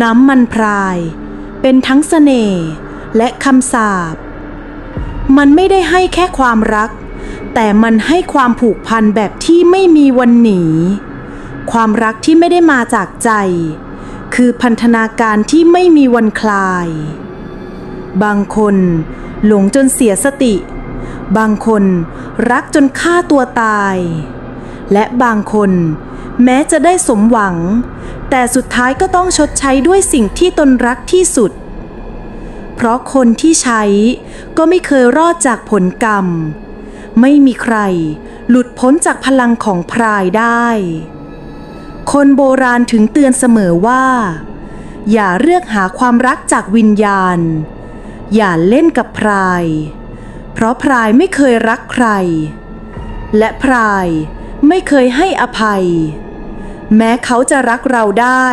น้ำมันพราย เป็นทั้งเสน่ห์และคำสาปมันไม่ได้ให้แค่ความรัก แต่มันให้ความผูกพันแบบที่ไม่มีวันหนี ความรักที่ไม่ได้มาจากใจ คือพันธนาการที่ไม่มีวันคลาย บางคนหลงจนเสียสติ บางคนรักจนฆ่าตัวตาย และบางคน แม้จะได้สมหวัง แต่สุดท้ายก็ต้องชดใช้ด้วยสิ่งที่ตนรักที่สุด เพราะคนที่ใช้ก็ไม่เคยรอดจากผลกรรม ไม่มีใครหลุดพ้นจากพลังของพรายได้ คนโบราณถึงเตือนเสมอว่า อย่าเลือกหาความรักจากวิญญาณ อย่าเล่นกับพราย เพราะพรายไม่เคยรักใคร และพรายไม่เคยให้อภัย แม้เขาจะรักเราได้